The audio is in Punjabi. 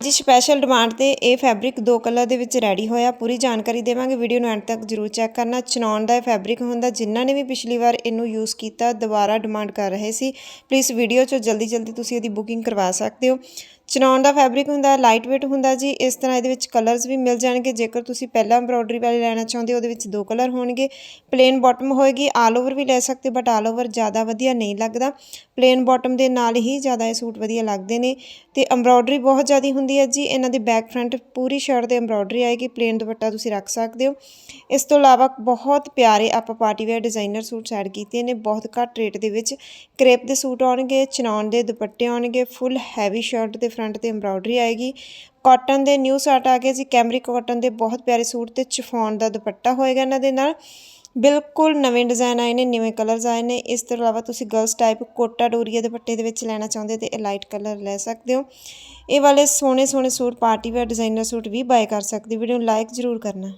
ਜੀ ਸਪੈਸ਼ਲ ਡਿਮਾਂਡ ਤੇ ਇਹ ਫੈਬਰਿਕ ਦੋ ਕਲਰ ਦੇ ਵਿੱਚ ਰੈਡੀ ਹੋਇਆ। ਪੂਰੀ ਜਾਣਕਾਰੀ ਦੇਵਾਂਗੇ। ਵੀਡੀਓ ਨੂੰ ਐਂਡ ਤੱਕ ਜਰੂਰ ਚੈੱਕ ਕਰਨਾ। ਚਨੌਨ ਦਾ ਇਹ ਫੈਬਰਿਕ ਹੁੰਦਾ, ਜਿਨ੍ਹਾਂ ਨੇ ਵੀ ਪਿਛਲੀ ਵਾਰ ਇਹਨੂੰ ਯੂਜ਼ ਕੀਤਾ, ਦੁਬਾਰਾ ਡਿਮਾਂਡ ਕਰ ਰਹੇ ਸੀ। ਪਲੀਜ਼ ਵੀਡੀਓ 'ਚੋਂ ਜਲਦੀ ਜਲਦੀ ਤੁਸੀਂ ਇਹਦੀ ਬੁਕਿੰਗ ਕਰਵਾ ਸਕਦੇ ਹੋ। ਚਨੌਨ ਦਾ ਫੈਬਰਿਕ ਹੁੰਦਾ ਲਾਈਟ weight ਹੁੰਦਾ ਜੀ, ਇਸ ਤਰ੍ਹਾਂ ਇਹਦੇ ਵਿੱਚ ਕਲਰਸ ਵੀ ਮਿਲ ਜਾਣਗੇ। ਜੇਕਰ ਤੁਸੀਂ ਪਹਿਲਾਂ ਐਮਬ੍ਰੋਇਡਰੀ ਵਾਲੇ ਲੈਣਾ ਚਾਹੁੰਦੇ ਹੋ, ਉਹਦੇ ਵਿੱਚ ਦੋ ਕਲਰ ਹੋਣਗੇ। ਪਲੇਨ ਬਾਟਮ ਹੋਏਗੀ ਆਲ ਓਵਰ ਵੀ ਲੈ ਸਕਦੇ ਬਟ ਆਲ ਓਵਰ ਜ਼ਿਆਦਾ ਵਧੀਆ ਨਹੀਂ ਲੱਗਦਾ। ਪਲੇਨ ਬਾਟਮ ਦੇ ਨਾਲ ਹੀ ਜ਼ਿਆਦਾ ਇਹ ਸੂਟ ਵਧੀਆ ਲੱਗਦੇ ਨੇ। ਤੇ ਐਮਬ੍ਰੋਇਡਰੀ ਬਹੁਤ ਜ਼ਿਆਦਾ ਹੁੰਦੀ ਹੈ ਜੀ। ਇਹਨਾਂ ਦੇ ਬੈਕ ਫਰੰਟ ਪੂਰੀ ਸ਼ਰਟ ਦੇ ਐਮਬ੍ਰੋਇਡਰੀ ਆਏਗੀ ਪਲੇਨ ਦੁਪੱਟਾ ਤੁਸੀਂ ਰੱਖ ਸਕਦੇ ਹੋ। ਇਸ ਤੋਂ ਇਲਾਵਾ ਬਹੁਤ ਪਿਆਰੇ ਆਪਾਂ party wear designer suit add ਕੀਤੇ ਨੇ। ਬਹੁਤ ਘੱਟ ਰੇਟ ਦੇ ਵਿੱਚ ਕਰੇਪ ਦੇ ਸੂਟ ਆਉਣਗੇ ਚਨੌਨ ਦੇ ਦੁਪੱਟੇ ਆਉਣਗੇ ਫੁੱਲ ਹੈਵੀ ਸ਼ਰਟ ਦੇ ਫਰੰਟ ਤੇ ਐਮਬ੍ਰੋਇਡਰੀ ਆਏਗੀ। ਕਾਟਨ ਦੇ ਨਿਊ ਸੂਟ ਆ ਗਏ ਜੀ। ਕੈਮਰਿਕ ਕਾਟਨ ਦੇ ਬਹੁਤ ਪਿਆਰੇ ਸੂਟ ਤੇ ਚਿਫੋਨ ਦਾ ਦੁਪੱਟਾ ਹੋਏਗਾ ਇਹਨਾਂ ਦੇ ਨਾਲ। ਬਿਲਕੁਲ ਨਵੇਂ ਡਿਜ਼ਾਈਨ ਆਏ ਨੇ, ਨਵੇਂ ਕਲਰਸ ਆਏ ਨੇ। ਇਸ ਤੋਂ ਇਲਾਵਾ ਤੁਸੀਂ ਗਰਲਸ ਟਾਈਪ ਕੋਟਾ ਡੋਰੀਆ ਦੁਪੱਟੇ ਦੇ ਵਿੱਚ ਲੈਣਾ ਚਾਹੁੰਦੇ ਤੇ ਇਹ ਲਾਈਟ ਕਲਰ ਲੈ ਸਕਦੇ ਹੋ। ਇਹ ਵਾਲੇ ਸੋਹਣੇ ਸੋਹਣੇ suit party wear designer suit ਵੀ ਬਾਏ ਕਰ ਸਕਦੇ ਵੀਡੀਓ ਨੂੰ ਲਾਈਕ ਜ਼ਰੂਰ ਕਰਨਾ।